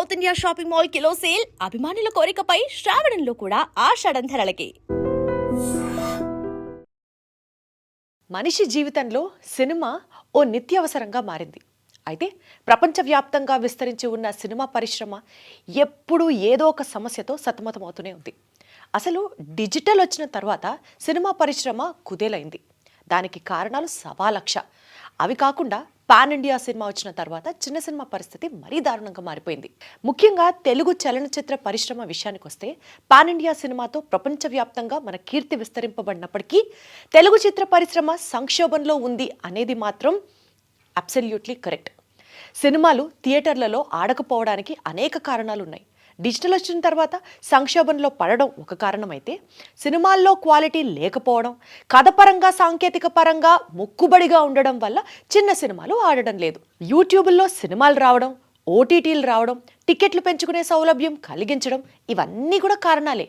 South India shopping mall kilo sale అభిమానుల కోరికపై శ్రావణంలో కూడా ఆషాఢం ధరలకి మనిషి జీవితంలో సినిమా ఓ నిత్యావసరంగా మారింది. అయితే ప్రపంచవ్యాప్తంగా విస్తరించి ఉన్న సినిమా పరిశ్రమ ఎప్పుడూ ఏదో ఒక సమస్యతో సతమతమవుతూనే ఉంది. అసలు డిజిటల్ వచ్చిన తర్వాత సినిమా పరిశ్రమ కుదేలైంది. దానికి కారణాలు సవాలక్ష. అవి కాకుండా పాన్ ఇండియా సినిమా వచ్చిన తర్వాత చిన్న సినిమా పరిస్థితి మరీ దారుణంగా మారిపోయింది. ముఖ్యంగా తెలుగు చలనచిత్ర పరిశ్రమ విషయానికి వస్తే పాన్ ఇండియా సినిమాతో ప్రపంచవ్యాప్తంగా మన కీర్తి విస్తరింపబడినప్పటికీ తెలుగు చిత్ర పరిశ్రమ సంక్షోభంలో ఉంది అనేది మాత్రం అబ్సల్యూట్లీ కరెక్ట్. సినిమాలు థియేటర్లలో ఆడకపోవడానికి అనేక కారణాలు ఉన్నాయి డిజిటల్ వచ్చిన తర్వాత సంక్షోభంలో పడడం ఒక కారణమైతే సినిమాల్లో క్వాలిటీ లేకపోవడం కథపరంగా సాంకేతిక పరంగా మొక్కుబడిగా ఉండడం వల్ల చిన్న సినిమాలు ఆడడం లేదు. యూట్యూబ్లో సినిమాలు రావడం ఓటీటీలు రావడం టికెట్లు పెంచుకునే సౌలభ్యం కలిగించడం ఇవన్నీ కూడా కారణాలే.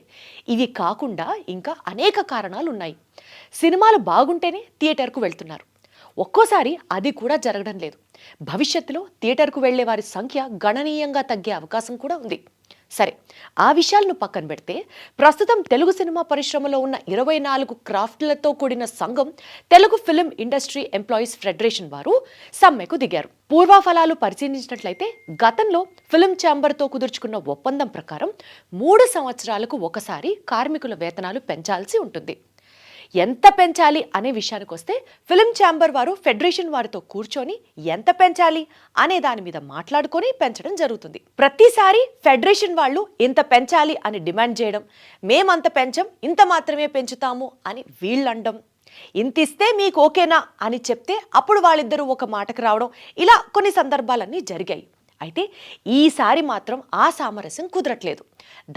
ఇవి కాకుండా ఇంకా అనేక కారణాలు ఉన్నాయి. సినిమాలు బాగుంటేనే థియేటర్కు వెళ్తున్నారు. ఒక్కోసారి అది కూడా జరగడం లేదు. భవిష్యత్తులో థియేటర్కు వెళ్ళే వారి సంఖ్య గణనీయంగా తగ్గే అవకాశం కూడా ఉంది. సరే ఆ విషయాలను పక్కన పెడితే ప్రస్తుతం తెలుగు సినిమా పరిశ్రమలో ఉన్న ఇరవై నాలుగు క్రాఫ్ట్లతో కూడిన సంఘం Telugu film industry employees federation వారు సమ్మెకు దిగారు. పూర్వఫలాలు పరిశీలించినట్లయితే గతంలో ఫిలిం ఛాంబర్తో కుదుర్చుకున్న ఒప్పందం ప్రకారం మూడు సంవత్సరాలకు ఒకసారి కార్మికుల వేతనాలు పెంచాల్సి ఉంటుంది. ఎంత పెంచాలి అనే విషయానికి వస్తే ఫిలిం ఛాంబర్ వారు ఫెడరేషన్ వారితో కూర్చొని ఎంత పెంచాలి అనే దాని మీద మాట్లాడుకొని పెంచడం జరుగుతుంది. ప్రతిసారి ఫెడరేషన్ వాళ్ళు ఇంత పెంచాలి అని డిమాండ్ చేయడం మేమంత పెంచం ఇంత మాత్రమే పెంచుతాము అని వీళ్ళండం. ఇంత ఇస్తే మీకు ఓకేనా అని చెప్తే అప్పుడు వాళ్ళిద్దరూ ఒక మాటకు రావడం ఇలా కొన్ని సందర్భాలన్నీ జరిగాయి. అయితే ఈసారి మాత్రం ఆ సామరస్యం కుదరట్లేదు.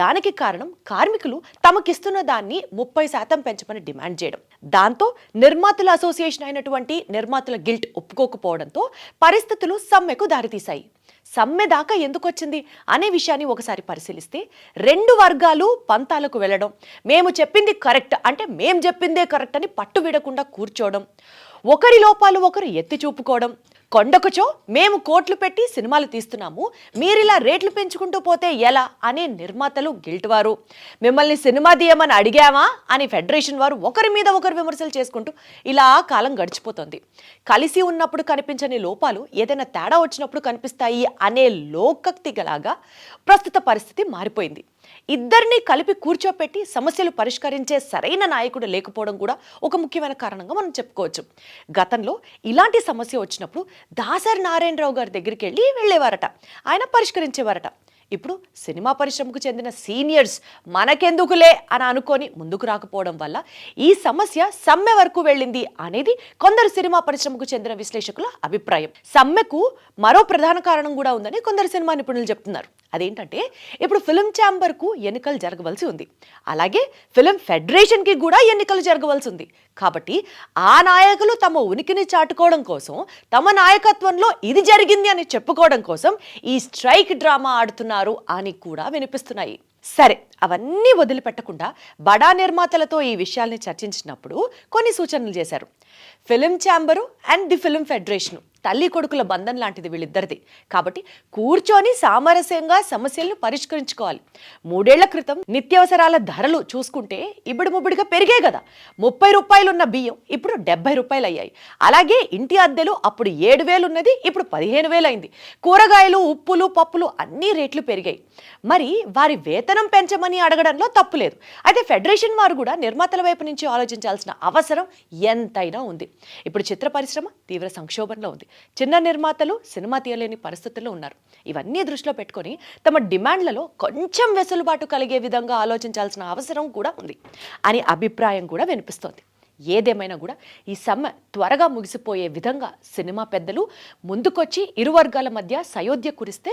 దానికి కారణం కార్మికులు తమకిస్తున్న దాన్ని ముప్పై శాతం పెంచమని డిమాండ్ చేయడం. దాంతో నిర్మాతల అసోసియేషన్ అయినటువంటి నిర్మాతల గిల్ట్ ఒప్పుకోకపోవడంతో పరిస్థితులు సమ్మెకు దారితీశాయి. సమ్మె దాకా ఎందుకు వచ్చింది అనే విషయాన్ని ఒకసారి పరిశీలిస్తే రెండు వర్గాలు పంతాలకు వెళ్ళడం మేము చెప్పింది కరెక్ట్ అంటే మేం చెప్పిందే కరెక్ట్ అని పట్టు విడకుండా కూర్చోవడం ఒకరి లోపాలు ఒకరు ఎత్తి చూపుకోవడం కొండకుచో మేము కోట్లు పెట్టి సినిమాలు తీస్తున్నాము. మీరిలా రేట్లు పెంచుకుంటూ పోతే ఎలా అనే నిర్మాతలు గిల్ట్ వారు మిమ్మల్ని సినిమా తీయమని అడిగామా అని ఫెడరేషన్ వారు ఒకరి మీద ఒకరు విమర్శలు చేసుకుంటూ ఇలా కాలం గడిచిపోతుంది. కలిసి ఉన్నప్పుడు కనిపించని లోపాలు ఏదైనా తేడా వచ్చినప్పుడు కనిపిస్తాయి అనే లోకక్తిగలాగా ప్రస్తుత పరిస్థితి మారిపోయింది. ఇద్దరిని కలిపి కూర్చోపెట్టి సమస్యలు పరిష్కరించే సరైన నాయకుడు లేకపోవడం కూడా ఒక ముఖ్యమైన కారణంగా మనం చెప్పుకోవచ్చు. గతంలో ఇలాంటి సమస్య వచ్చినప్పుడు దాసరి నారాయణరావు గారి దగ్గరికి వెళ్ళి వెళ్ళేవారట. ఆయన పరిష్కరించేవారట. ఇప్పుడు సినిమా పరిశ్రమకు చెందిన సీనియర్స్ మనకెందుకులే అని అనుకొని ముందుకు రాకపోవడం వల్ల ఈ సమస్య సమ్మె వరకు వెళ్ళింది అనేది కొందరు సినిమా పరిశ్రమకు చెందిన విశ్లేషకుల అభిప్రాయం. సమ్మెకు మరో ప్రధాన కారణం కూడా ఉందని కొందరు సినిమా నిపుణులు చెప్తున్నారు. అదేంటంటే ఇప్పుడు ఫిలిం ఛాంబర్కు ఎన్నికలు జరగవలసి ఉంది. అలాగే ఫిలిం ఫెడరేషన్కి కూడా ఎన్నికలు జరగవలసి ఉంది. కాబట్టి ఆ నాయకులు తమ ఉనికిని చాటుకోవడం కోసం తమ నాయకత్వంలో ఇది జరిగింది అని చెప్పుకోవడం కోసం ఈ స్ట్రైక్ డ్రామా ఆడుతున్నారు అని కూడా వినిపిస్తున్నాయి. సరే అవన్నీ వదిలిపెట్టకుండా బడా నిర్మాతలతో ఈ విషయాల్ని చర్చించినప్పుడు కొన్ని సూచనలు చేశారు. Film chamber and the film federation. తల్లి కొడుకుల బంధం లాంటిది వీళ్ళిద్దరిది. కాబట్టి కూర్చొని సామరస్యంగా సమస్యలను పరిష్కరించుకోవాలి. మూడేళ్ళ క్రితం నిత్యావసరాల ధరలు చూసుకుంటే ఇప్పుడు ముబ్బడిగా పెరిగాయి కదా ముప్పై రూపాయలు ఉన్న బియ్యం ఇప్పుడు డెబ్బై రూపాయలు అయ్యాయి అలాగే ఇంటి అద్దెలు అప్పుడు ఏడు వేలు ఉన్నది ఇప్పుడు పదిహేను వేలు అయింది కూరగాయలు ఉప్పులు పప్పులు అన్ని రేట్లు పెరిగాయి. మరి వారి వేతనం పెంచమని అడగడంలో తప్పు లేదు. అయితే ఫెడరేషన్ వారు కూడా నిర్మాతల వైపు నుంచి ఆలోచించాల్సిన అవసరం ఎంతైనా ఉంది. ఇప్పుడు చిత్ర పరిశ్రమ తీవ్ర సంక్షోభంలో ఉంది. చిన్న నిర్మాతలు సినిమా తీయలేని పరిస్థితుల్లో ఉన్నారు. ఇవన్నీ దృష్టిలో పెట్టుకొని తమ డిమాండ్లలో కొంచెం వెసులుబాటు కలిగే విధంగా ఆలోచించాల్సిన అవసరం కూడా ఉంది అని అభిప్రాయం కూడా వినిపిస్తోంది. ఏదేమైనా కూడా ఈ సమ్మె త్వరగా ముగిసిపోయే విధంగా సినిమా పెద్దలు ముందుకొచ్చి ఇరు వర్గాల మధ్య సయోధ్య కురిస్తే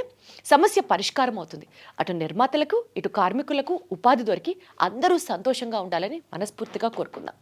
సమస్య పరిష్కారం అవుతుంది. అటు నిర్మాతలకు ఇటు కార్మికులకు ఉపాధి దొరికి అందరూ సంతోషంగా ఉండాలని మనస్ఫూర్తిగా కోరుకుందాం.